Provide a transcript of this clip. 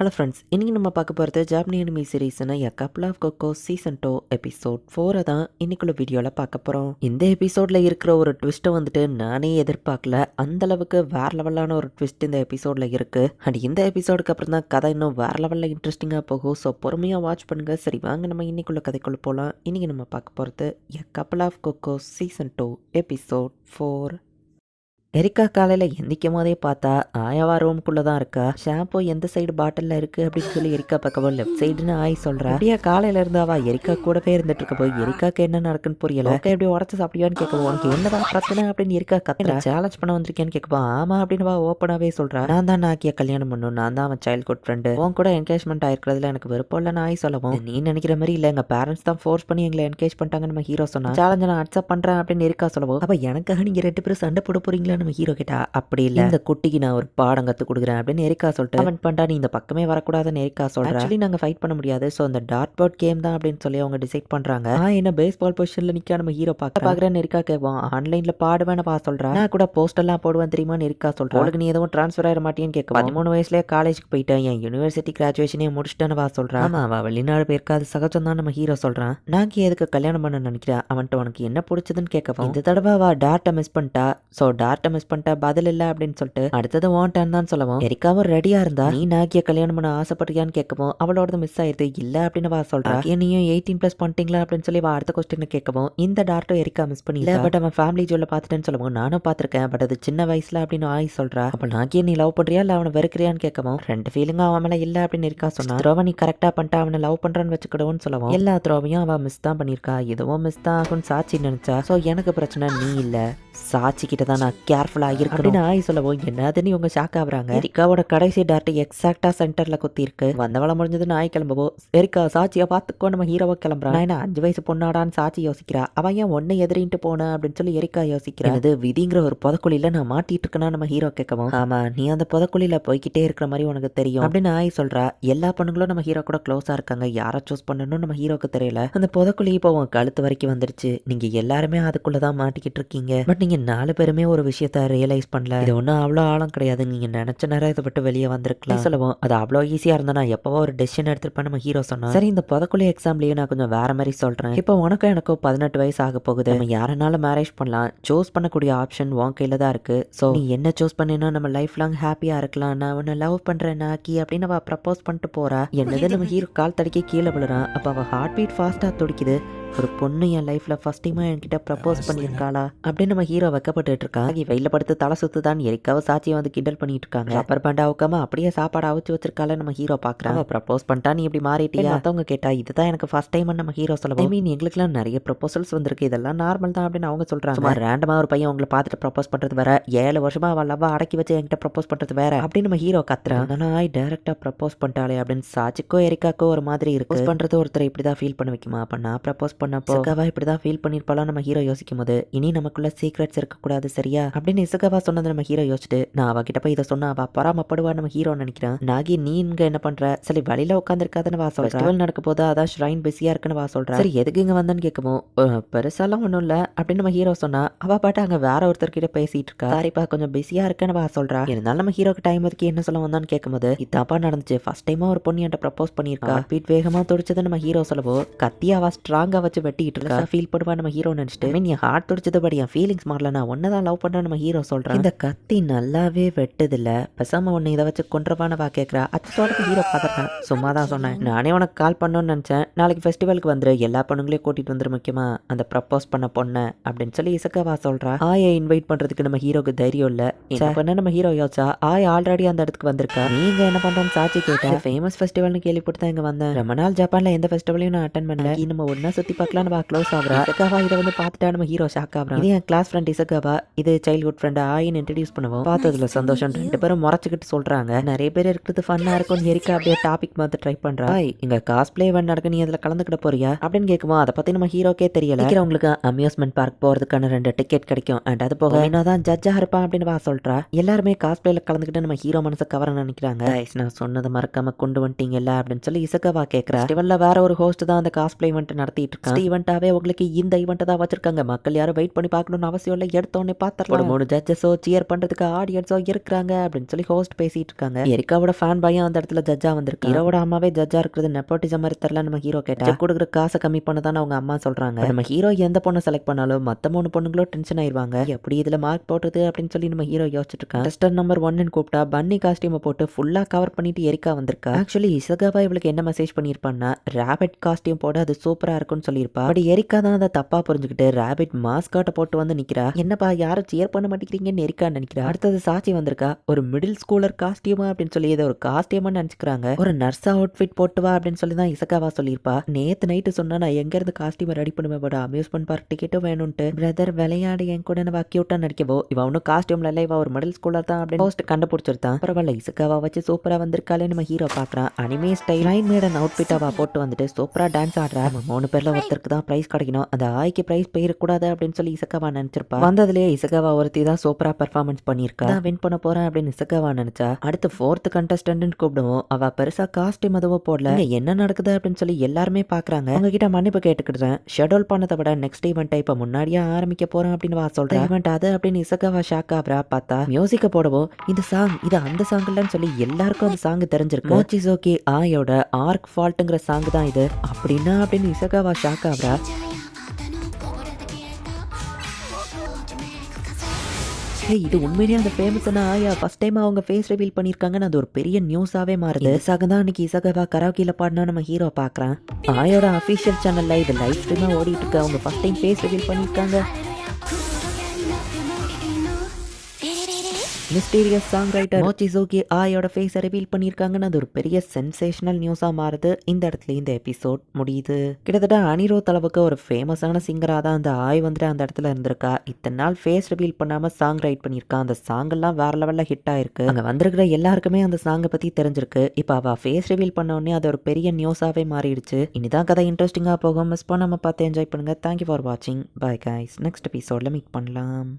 Hello friends இன்றைக்கி நம்ம பார்க்க போகிறது ஜாப்னி anime சீரீஸ்னு a couple of cuckoo season two episode ஃபோரை தான் இன்னைக்குள்ள வீடியோவில் பார்க்க போகிறோம் இந்த எபிசோடில் இருக்கிற ஒரு ட்விஸ்ட்டை வந்துட்டு நானே எதிர்பார்க்கல. அந்த அளவுக்கு வேற லெவலான ஒரு ட்விஸ்ட் இந்த எபிசோடில் இருக்குது அண்ட் இந்த எபிசோடுக்கு அப்புறம் தான் கதை இன்னும் வேற லெவலில் இன்ட்ரெஸ்டிங்காக போகும். ஸோ பொறுமையாக வாட்ச் பண்ணுங்கள் சரி வாங்க நம்ம இன்னைக்குள்ள கதைக்குள்ள போகலாம் இன்றைக்கி நம்ம பார்க்க போகிறது a couple of cuckoo season two episode four Erika காலையில் எந்திக்கும் போதே பார்த்தா ஆயாவா ரூம்குள்ளே தான் இருக்கா. ஷாம்பு எந்த சைடு பாட்டிலில் இருக்குது அப்படின்னு சொல்லி எரிக்கா பக்கமோ லெஃப்ட் சைடுன்னு ஆய் சொல்கிறா அப்படியே காலையில இருந்து அவ எரிக்கா கூடவே இருந்துட்டு இருக்க. போய் எரிக்காக்கு என்ன நடக்குன்னு புரியல. ஓகே எப்படி உடச்சு சாப்பிடுவான்னு கேட்கவும் உனக்கு என்னதான் பிரச்சனை அப்படின்னு எரிக்கா கத்துறா. சேலஞ்ச் பண்ண வந்திருக்கேன்னு கேட்கப்போ ஆமா அப்படின்னு வா ஓப்பனாகவே சொல்கிறா நான் தான் நாக்கிய கல்யாணம் பண்ணும். நான் தான் அவன் சைல்ட்ஹுட் ஃப்ரெண்டு உன் கூட என்கேஜ்மெண்ட் ஆயிருக்கிறதுல எனக்கு விருப்பம் இல்லை நான் சொல்லவும். நீ நினைக்கிற மாதிரி இல்லை. எங்கள் பேரண்ட்ஸ் தான் ஃபோர்ஸ் பண்ணி எங்களை என்கேஜ் பண்ணிட்டாங்க நம்ம ஹீரோ சொன்னா. சேலஞ்ச் நான் அக்செப்ட் பண்ணுறேன் அப்படின்னு எரிக்கா சொல்லவும். அப்போ எனக்காக நீங்கள் ரெண்டு பேரும் சண்டை போட போறீங்களா நம்ம ஹீரோ கேட்டா அப்படி இல்லை. இந்த குட்டிக்கு நான் ஒரு பாடம் கற்றுக் கொடுக்குறேன் அப்படின்னு எரிக்கா சொல்லிட்டு அவன் பண்ணா நீ இந்த பக்கமே வரக்கூடாதுன்னு எரிக்கா சொல்கிறேன் ஆக்சுவலி நாங்கள் ஃபைட் பண்ண முடியாது. ஸோ இந்த டாட் பாட் கேம் தான் அப்படின்னு சொல்லி அவங்க டிசைட் பண்ணுறாங்க நான் என்ன பேஸ் பால் பொசிஷனில் நிற்க நம்ம ஹீரோ பார்க்க பார்க்குறேன்னு எரிக்கா கேட்போம் ஆன்லைனில் பாடுவேன்னு பா சொல்கிறேன் நான் கூட போஸ்ட் எல்லாம் போடுவேன் தெரியுமான்னு எரிக்கா சொல்கிறேன் உனக்கு நீ எதுவும் ட்ரான்ஸ்ஃபர் ஆயிட மாட்டேன்னு கேட்க பதிமூணு வயசுலேயே காலேஜுக்கு போயிட்டேன். என் யூனிவர்சிட்டி கிராஜுவேஷனே முடிச்சிட்டேன்னு வா சொல்கிறேன் ஆமாம் அவள் வெளிநாடு போயிருக்காது சகஜம் தான் நம்ம ஹீரோ சொல்கிறான் நான் எதுக்கு கல்யாணம் பண்ண நினைக்கிறேன் அவன்கிட்ட உனக்கு என்ன பிடிச்சதுன்னு கேட்கவும் இந்த தடவை அவ டார்ட்டை மிஸ் பண்ணிட்டா. ஸோ டார்ட்டை மிஸ் பண்ணிட்டா பதில் இல்லை அப்படின்னு சொல்லிட்டு அடுத்தது வான் டர்ன் தான் சொல்லவும் எரிக்காவும் ரெடியா இருந்தா நீ நாக்கிய கல்யாணம் பண்ண ஆசைப்பட்டியான்னு கேட்கவும் அவளோட மிஸ் ஆயிருது இல்ல அப்படின்னு வா சொல்றா. நீயும் எயிட்டீன் பிளஸ் பண்ணிட்டீங்களா அப்படின்னு சொல்லி வா அடுத்த கொஸ்டின் கேட்கவும் இந்த டாக்டர் எரிக்கா மிஸ் பண்ணி பட் அவன் ஃபேமிலி ஜோல பார்த்துட்டேன்னு சொல்லவும் நானும் பார்த்திருக்கேன் பட் அது சின்ன வயசுல அப்படின்னு ஆய் சொல்றா. அப்ப நாக்கிய நீ லவ் பண்றியா இல்ல அவனை வெறுக்கிறியான்னு கேட்கவும் ரெண்டு ஃபீலிங்கும் அவன் மேல இல்ல அப்படின்னு இருக்கா சொன்னா த்ரோவை நீ கரெக்டா பண்ணிட்டா அவனை லவ் பண்றான்னு வச்சுக்கிடுவோம்னு சொல்லவும் எல்லா த்ரோவையும் அவன் மிஸ் தான் பண்ணியிருக்கா இதுவும் மிஸ் தான் ஆகும்னு சாட்சி நினைச்சா ஸோ எனக்கு பிரச்சனை நீ இல்ல. சாட்சி கிட்ட தான் நான் கேர்ஃபுல்லா இருக்கணும் ஆய் சொல்லவும் என்னதுன்னு இவங்க ஷாக் ஆகுறாங்க? எரிக்காவோட கடைசி டாட் எக்ஸாக்டா சென்டர்ல குத்தி இருக்கு வந்தவள முடிஞ்சதுன்னு ஆய் கிளம்பவோ. எரிக்கா சாட்சியா பாத்துக்கோ நம்ம ஹீரோவை கிளம்புறான். நான் என்ன அஞ்சு வயசு பொண்ணாடான்னு சாட்சி யோசிக்கிறா. அவன் ஏன் ஒன்னை எதிரின்ட்டு போன அப்படின்னு சொல்லி எரிக்கா யோசிக்கிறா. இது விதிங்கிற ஒரு புதக்குழியில நான் மாட்டிட்டு இருக்கேன்னா நம்ம ஹீரோ கேட்கவும்? ஆமா நீ அந்த புதக்குழியில போய்கிட்டே இருக்கிற மாதிரி உனக்கு தெரியும். அப்படின்னு ஆய் சொல்றா. எல்லா பொண்ணுங்களும் நம்ம ஹீரோ கூட க்ளோஸா இருக்காங்க. யாரை சூஸ் பண்ணணும்னு நம்ம ஹீரோக்கு தெரியல. அந்த புதக்குழி இப்போ உன் கழுத்து வரைக்கும் வந்துருச்சு. நீங்க எல்லாருமே அதுக்குள்ளதான் மாட்டிக்கிட்டு இருக்கீங்க. பட் நீங்க நாலு பேருமே ஒரு விஷயத்த ரியலைஸ் பண்ணல. இது ஒன்றும் அவ்வளோ ஆழம் கிடையாது. நீங்க நினைச்ச நேரம் இதை விட்டு வெளியே வந்திருக்கலாம். சொல்லுவோம் அது அவ்வளோ ஈஸியா இருந்தா நான் எப்பவோ ஒரு டெசிஷன் எடுத்திருப்பேன் நம்ம ஹீரோ சொன்னா. சரி இந்த புதக்குழி எக்ஸாம்லயே நான் கொஞ்சம் வேற மாதிரி சொல்றேன். இப்போ உனக்கும் எனக்கும் பதினெட்டு வயசு ஆக போகுது. நம்ம யாரனாலும் மேரேஜ் பண்ணலாம். சூஸ் பண்ணக்கூடிய ஆப்ஷன் உன் கையில தான் இருக்கு. ஸோ நீ என்ன சூஸ் பண்ணினா நம்ம லைஃப் லாங் ஹாப்பியா இருக்கலாம். நான் உன்னை லவ் பண்றேன் நாக்கி அப்படின்னு அவ ப்ரப்போஸ் பண்ணிட்டு போறா. என்னது நம்ம ஹீரோ கால் தடிக்க கீழே விழுறான். அப்ப அவ ஹார்ட் பீட் ஃபாஸ்டா துடிக்குது. ஒரு பொண்ணு என் லைஃப்ல ஃபர்ஸ்ட் டைமா என்கிட்ட ப்ரப்போஸ் பண்ணியிருக்காளா? அப்படின்னு நம்ம ஹீரோ வைக்கப்பட்டு இருக்கா வெயில படுத்து தலை சுத்துதான் எரிக்காவ சாட்சியை வந்து கிண்டல் பண்ணிட்டு இருக்காங்க அப்பர் பாண்டா உட்காம அப்படியே சாப்பாடு அவிச்சு வச்சிருக்கால நம்ம ஹீரோ பாக்குறாங்க ப்ரப்போஸ் பண்ணிட்டா நீ இப்படி மாறிட்டியா? மத்தவங்க கேட்டா இதுதான் எனக்கு ஃபர்ஸ்ட் டைம் நம்ம ஹீரோ சொல்ல மீன் எங்களுக்குலாம் நிறைய ப்ரப்போசல்ஸ் வந்திருக்கு. இதெல்லாம் நார்மல் தான் அப்படின்னு அவங்க சொல்றாங்க. சும்மா ரேண்டமா ஒரு பையன் உங்களை பார்த்துட்டு ப்ரப்போஸ் பண்றது வேற. ஏழு வருஷமா அவள் லவ் அடக்கி வச்சு என்கிட்ட ப்ரப்போஸ் பண்றது வேற. அப்படின்னு நம்ம ஹீரோ கத்துறான் ஆனா டைரக்டா ப்ரப்போஸ் பண்ணிட்டாலே அப்படின்னு சாச்சிக்கோ எரிக்காக்கோ ஒரு மாதிரி இருக்கு. பண்றது ஒருத்தர் இப்படிதான் ஃபீல் பண்ண வைக்குமா? அப்ப நான் ப்ரப்போஸ் பண்ணப்போ இசகாவா இப்படிதான் ஃபீல் பண்ணிருப்பாலும் நம்ம ஹீரோ யோசிக்கும் போது இனி நமக்குள்ள சீக்ரெட்ஸ் இருக்கக்கூடாது சரியா? அப்படின்னு இசகாவா சொன்னது நம்ம ஹீரோ யோசிச்சுட்டு நான் அவகிட்ட போய் இதை சொன்னா அவ பராமப்படுவா நம்ம ஹீரோ நினைக்கிறேன். நாகி நீ இங்க என்ன பண்ற? சரி வழியில உட்காந்துருக்காதுன்னு வா சொல்றேன் நடக்க போது? அதான் ஷ்ரைன் பிஸியா இருக்குன்னு வா சொல்றேன் சரி எதுக்கு இங்க வந்தேன்னு கேட்கவும் "அஹ், பெருசாலாம் ஒன்றும் இல்ல அப்படின்னு நம்ம ஹீரோ சொன்னா அவ பாட்டு அங்க வேற ஒருத்தர்கிட்ட பேசிட்டு இருக்கா. சாரிப்பா கொஞ்சம் பிஸியா இருக்கேன்னு வா சொல்றா. இருந்தாலும் நம்ம ஹீரோக்கு டைம் ஒதுக்கி என்ன சொல்ல வந்தான்னு கேட்கும்போது இதாப்பா நடந்துச்சு. ஃபர்ஸ்ட் டைமா ஒரு பொண்ணு என்கிட்ட ப்ரப்போஸ் பண்ணியிருக்கா. பீட் வேகமா துடிச்சது நம்ம ஹீரோ சொல்லவோ கத்தி அவ ஸ்ட்ராங்கா வச்சு வெட்டிட்டு இருக்கா? ஃபீல் பண்ணுவா நம்ம ஹீரோ நினைச்சிட்டு. மீன் என் ஹார்ட் துடிச்சது பட் என் ஃபீலிங்ஸ் மாறல. நான் ஒன்னதான் லவ் பண்றேன் நம்ம ஹீரோ சொல்றேன் இந்த கத்தி நல்லாவே வெட்டுது இல்ல பேசாம உன்னை இதை வச்சு கொண்டுருவான வா கேட்கறா அச்சத்தோட ஹீரோ பார்த்துட்டேன் சும்மா தான் சொன்னேன். நானே உனக்கு கால் பண்ணணும்னு நினைச்சேன். நாளைக்கு ஃபெஸ்டிவலுக்கு வந்துரு. எல்லா பொண்ணுங்களையும் கூட்டிட்டு வந்துரு முக்கியமா. அந்த ப்ரப்போஸ் பண்ண பொண்ணை அப்படின்னு சொல்லி இசக்கவா சொல்றா. ஆயை இன்வைட் பண்றதுக்கு நம்ம ஹீரோக்கு தைரியம் இல்ல. என்ன பண்ண நம்ம ஹீரோ யோசிச்சா? ஆய் ஆல்ரெடி அந்த இடத்துக்கு வந்திருக்கா? நீங்க என்ன பண்றேன்னு சாட்சி கேட்டேன். ஃபேமஸ் ஃபெஸ்டிவல்னு கேள்விப்பட்டு தான் இங்க வந்தேன். ரொம்ப நாள் ஜப்பான்ல எந்த ஃபெஸ்டிவலையும் நான் அட்டன் பண்ணல. நம்ம ஒன்னா சுத்தி பார்க்கலாம். வா க்ளோஸ் ஆகுறா இசக்காவா இதை வந்து பார்த்துட்டா நம்ம ஹீரோ ஷாக் ஆகுறா இது என் கிளாஸ் ஃப்ரெண்ட் இசக்காவா. இது சைல்ட்ஹுட் ஃப்ரெண்ட் ஆயின்னு இன்ட்ரடியூஸ் பண்ணுவோம். பார்த்ததுல சந்தோஷம். ரெண்டு பேரும் முறைச்சிக்கிட்டு சொல்றாங்க. நிறைய பேர் இருக்கிறது ஃபன்னா இருக்கும். எரிக்கா அப்படியே டாபிக் பார்த்து ட்ரை பண்றா. "ஹாய், இங்க காஸ்பிளே இவன் நடக்க நீ அதுல கலந்துக்கிட போறியா? அப்படின்னு கேட்குமா அதை பத்தி நம்ம ஹீரோக்கே தெரியல. உங்களுக்கு அம்யூஸ்மெண்ட் பார்க் போறதுக்கான ரெண்டு டிக்கெட் கிடைக்கும். அண்ட் அது போக தான் ஜட்ஜா இருப்பான் அப்படின்னு வா சொல்றா. எல்லாருமே காஸ்பிளேல கலந்துக்கிட்டு நம்ம ஹீரோ மனசை கவர நினைக்கிறாங்க. "Guys, நான் சொன்னதை மறக்காம கொண்டு வந்துட்டீங்கல்ல அப்படின்னு சொல்லி இசக்கவா கேட்கறா ஃபெஸ்டிவல்ல வேற ஒரு ஹோஸ்ட் தான் அந்த காஸ்பிளே வந்துட்டு நடத்திட்டு இருக்காங்க. வச்சிருக்கான் ஈவெண்ட்டாவே உங்களுக்கு இந்த ஈவெண்ட்டை தான் வச்சிருக்காங்க. மக்கள் யாரும் வெயிட் பண்ணி பார்க்கணும்னு அவசியம் இல்லை. எடுத்தோடனே பார்த்துடலாம். மூணு ஜட்ஜஸோ சியர் பண்றதுக்கு ஆடியன்ஸோ இருக்கிறாங்க அப்படின்னு சொல்லி ஹோஸ்ட் பேசிட்டு இருக்காங்க. எரிக்காவோட ஃபேன் பையன் அந்த இடத்துல ஜட்ஜா வந்திருக்கு? ஹீரோட அம்மாவே ஜட்ஜா இருக்கிறது நெப்போட்டிசம் மாதிரி தெரியல நம்ம ஹீரோ கேட்டா. கொடுக்குற காசை கம்மி பண்ணதான்னு அவங்க அம்மா சொல்றாங்க. நம்ம ஹீரோ எந்த பொண்ணை செலக்ட் பண்ணாலும் மத்த மூணு பொண்ணுங்களும் டென்ஷன் ஆயிருவாங்க. எப்படி இதுல மார்க் போடுறது அப்படின்னு சொல்லி நம்ம ஹீரோ யோசிச்சுட்டு இருக்கான் டெஸ்டர் நம்பர் ஒன்னு கூப்பிட்டா பன்னி காஸ்டியூமை போட்டு ஃபுல்லா கவர் பண்ணிட்டு எரிக்கா வந்திருக்கா? ஆக்சுவலி இசகாவா இவளுக்கு என்ன மெசேஜ் பண்ணியிருப்பான்னா ரேபிட் காஸ்டியூம் போட அது சூப்பரா இருக்கும்னு சொல்லியிருப்பா. பட் எரிக்கா தான் அதை தப்பா புரிஞ்சுக்கிட்டு ரேபிட் மாஸ்காட்டை போட்டு வந்து நிக்கிறா. என்னப்பா யாரும் சியர் பண்ண மாட்டேங்கிறீங்கன்னு எரிக்கா நினைக்கிறா. அடுத்தது சாட்சி வந்திருக்கா. ஒரு மிடில் ஸ்கூலர் காஸ்டியூமா அப்படின்னு சொல்லி இதை ஒரு காஸ்டியூமா நினைச்சுக்கிறாங்க. ஒரு நர்ஸ் அவுட்ஃபிட் போட்டு வா அப்படின்னு சொல்லி தான் இசக்காவா சொல்லியிருப்பா. நேத்து நைட்டு சொன்னா நான் எங்க இருந்து காஸ்டியூம் ரெடி பண்ணுவேன் பட்? அம்யூஸ்மெண்ட் பார்க் டிக்கெட்டும் வேணும்ட்டு பிரதர் விளையாடு என் கூட நம்ம கியூட்டா நடிக்கவோ. இவ ஒன்னும் காஸ்டியூம்ல இல்ல. இவ ஒரு மிடில் ஸ்கூலர் தான் அப்படின்னு போஸ்ட் கண்டுபிடிச்சிருத்தான். பரவாயில்ல இசக்காவா வச்சு சூப்பரா வந்திருக்காளே நம்ம ஹீரோ பாக்குறான். அனிமே ஸ்டைல் லைன் மேடன் அவுட்ஃபிட்டாவா போட்டு வந்துட்டு சூப்பரா டான்ஸ் ஆடுறா. மூணு பேர்ல ஒருத்தருக்கு தான் ப்ரைஸ் கிடைக்கணும்? அந்த ஆய்க்கு ப்ரைஸ் போயிடக்கூடாது அப்படின்னு சொல்லி இசகவா நினைச்சிருப்பா. வந்ததுலேயே இசகவா ஒருத்தி தான் சூப்பரா பெர்ஃபார்மன்ஸ் பண்ணியிருக்கா. வின் பண்ண போறேன் அப்படின்னு இசகவா நினைச்சா அடுத்து ஃபோர்த் கண்டஸ்டன்ட் கூப்பிடுவோம். அவ பெருசா காஸ்டியூம் எதுவும் போடல. என்ன நடக்குது அப்படின்னு சொல்லி எல்லாருமே பாக்குறாங்க. உங்ககிட்ட மன்னிப்பு கேட்டுக்கிட்டேன் ஷெடியூல் பண்ணதை விட நெக்ஸ்ட் ஈவெண்ட் இப்ப முன்னாடியே ஆரம்பிக்க போறேன் அப்படின்னு வா சொல்கிறேன் ஈவெண்ட் அது அப்படின்னு இசகவா ஷாக் ஆகுறா. பார்த்தா மியூசிக்க போடவும் இந்த சாங் இது அந்த சாங் இல்லைன்னு சொல்லி எல்லாருக்கும் அந்த சாங் தெரிஞ்சிருக்கு. மோச்சிசோகி ஆயோட ஆர்க் ஃபால்ட்டுங்கிற சாங் தான் இது. அப்படின்னா அப்படின்னு இசகவா ஷாக் ஆகுறா ஏய் இது உண்மையிலேயே அந்த ஃபேமஸான ஆயா ஃபர்ஸ்ட் டைம் அவங்க ஃபேஸ் ரிவீல் பண்ணியிருக்காங்கன்னு அது ஒரு பெரிய நியூஸாவே மாறுது இசாக தான் அன்னைக்கு இசகவா கராக்கியில் பாடினா நம்ம ஹீரோ பார்க்குறான் ஆயோட அஃபிஷியல் சேனல்ல இது லைவ் ஸ்ட்ரீமாக ஓடிட்டு இருக்கு அவங்க ஃபர்ஸ்ட் டைம் ஃபேஸ் ரிவீல் பண்ணியிருக்காங்க மிஸ்டீரியஸ் சாங் ரைட்டர் மோச்சிசோகி ஆயோட ஃபேஸை ரிவீல் பண்ணியிருக்காங்கன்னு அது ஒரு பெரிய சென்சேஷனல் நியூஸாக மாறுது. இந்த இடத்துல இந்த எபிசோட் முடியுது. கிட்டத்தட்ட அனிரோத் அளவுக்கு ஒரு ஃபேமஸான சிங்கராக தான் அந்த ஆய் வந்துட்டு அந்த இடத்துல இருந்திருக்கா. இத்தனை நாள் ஃபேஸ் ரிவீல் பண்ணாமல் சாங் ரைட் பண்ணியிருக்கா. அந்த சாங் எல்லாம் வேற லெவலில் ஹிட் ஆயிருக்கு. அங்கே வந்திருக்கிற எல்லாருக்குமே அந்த சாங்கை பற்றி தெரிஞ்சிருக்கு. இப்போ அவள் ஃபேஸ் ரிவீல் பண்ணோடனே அது ஒரு பெரிய நியூஸாகவே மாறிடுச்சு. இனிதான் கதை இன்ட்ரெஸ்டிங்காக போகும். மிஸ் பண்ணாமல் பார்த்து என்ஜாய் பண்ணுங்கள் தேங்க்யூ ஃபார் வாட்சிங் பை கைஸ் நெக்ஸ்ட் எபிசோடில் மீட் பண்ணலாம்.